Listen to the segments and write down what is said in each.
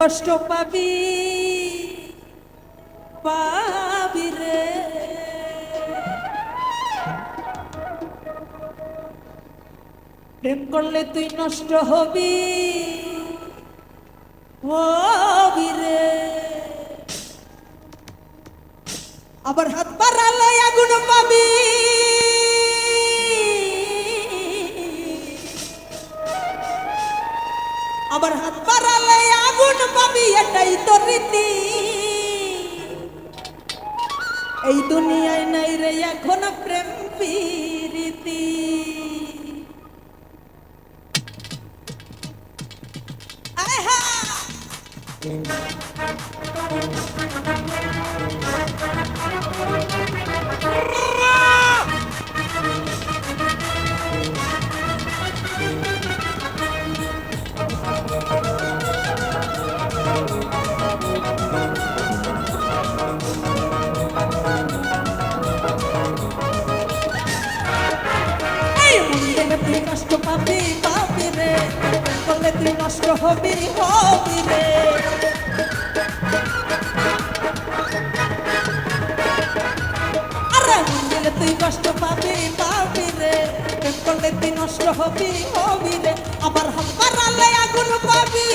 কষ্ট পাবি পাবি রে। প্রেম করলে তুই নষ্ট হবি রে। আবার হাত বাড়ালে আগুন পাবি। পাবি এটাই তো রীতি। এই দুনিয়ায় নাই রে এখন প্রেম প্রীতি। আহা! তুই নষ্ট পাবি পাবি রে। করলে তুই নষ্ট হবি হবি রে। তুই কষ্ট পাবি পাবি রে। প্রেম করলে তুই নষ্ট হবি হবি রে। আবার হাত বাড়ালে আগুন পাবি।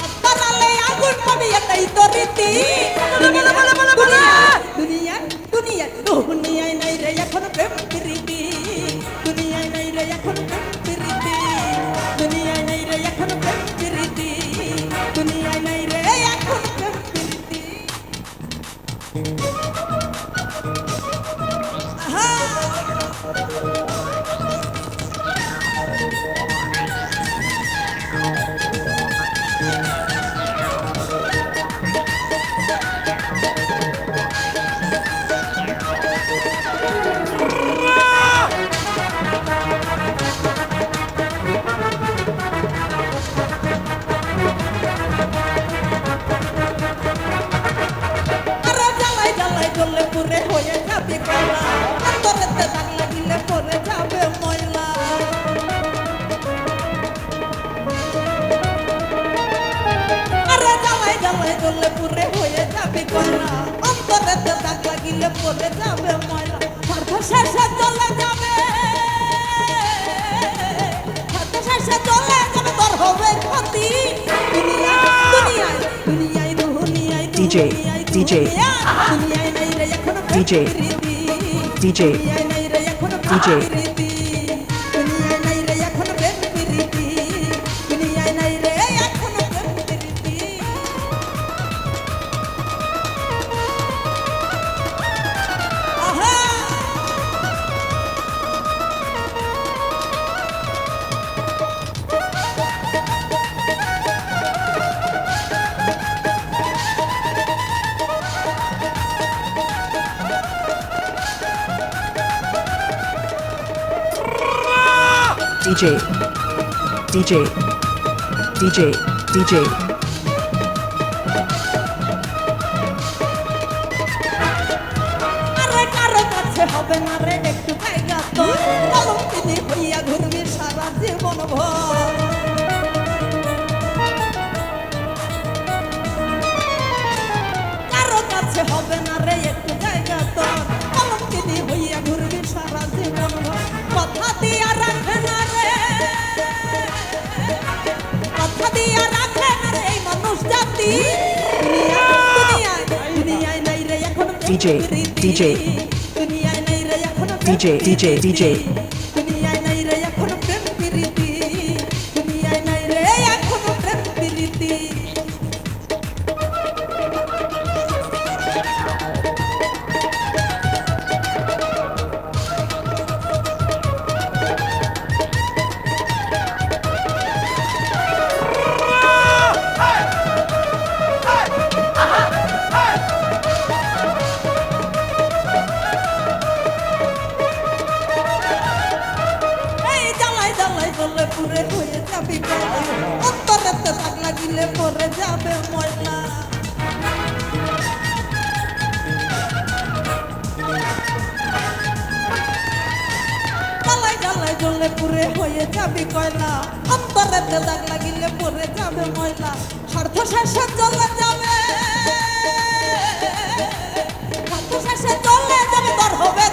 হাত বাড়ালে আগুন পাবি, এটাই তো রীতি। এখন প্রেম যাবে কলা অন্তরেতে দাগ লাগিলে পরে যাবে ময়লা। স্বার্থ শেষে চলে যাবে। স্বার্থ শেষে চলে যাবে তোর হবে ক্ষতি। দুনিয়া দুনিয়ায় দুনিয়ায় দুনিয়ায় DJ, DJ, দুনিয়ায় DJ। DJ, দুনিয়ায় DJ, DJ, DJ, DJ, DJ, DJ, DJ, দুনিয়ায় নাই রে এখন DJ, DJ, DJ, পরে যাবে ময়লা জ্বালায় জ্বলে পুরে হয়ে যাবি কয়লা। অন্তরে দাগ লাগিলে পরে যাবে ময়লা। স্বার্থ শেষে চলে যাবে। স্বার্থ শেষে চলে যাবে হবে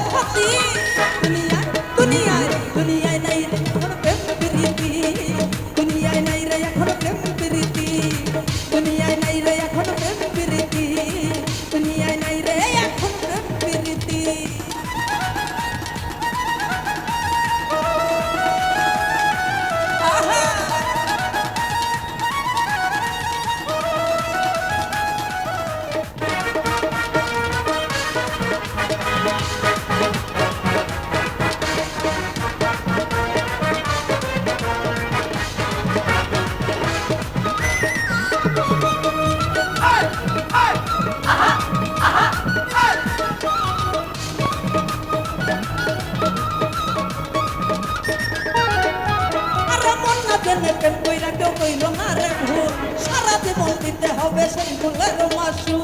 দিতে হবে সেই ফুলের মাসু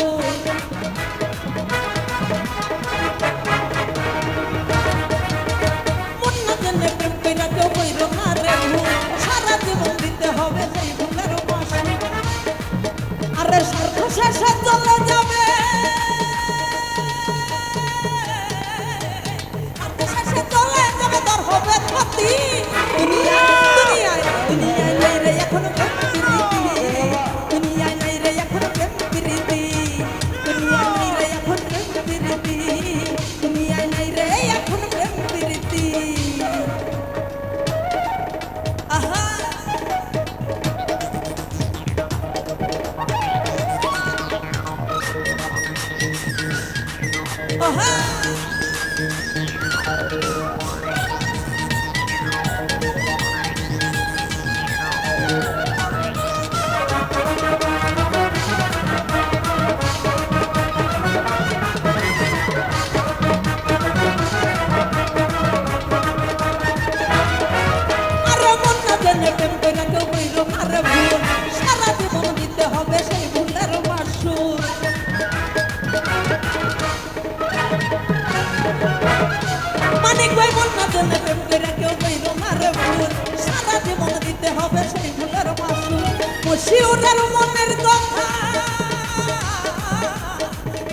সারা দিতে হবে সেই আরে চলে যাবে। হবে ক্ষতি। দিতে হবে সেই ভুলের মাসু মশিউরের মনের কথা।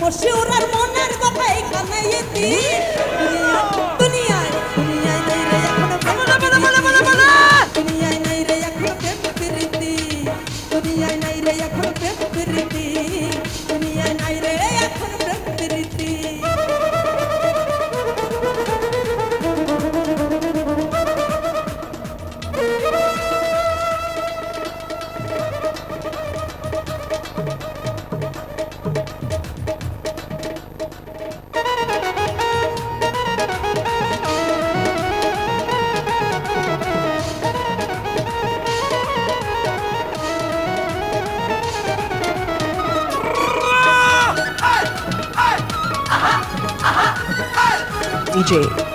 মশিউরের মনের কথা এখানে ইতি এখন প্রেম প্রীতি। দুনিয়ায় নাই রে এখন DJ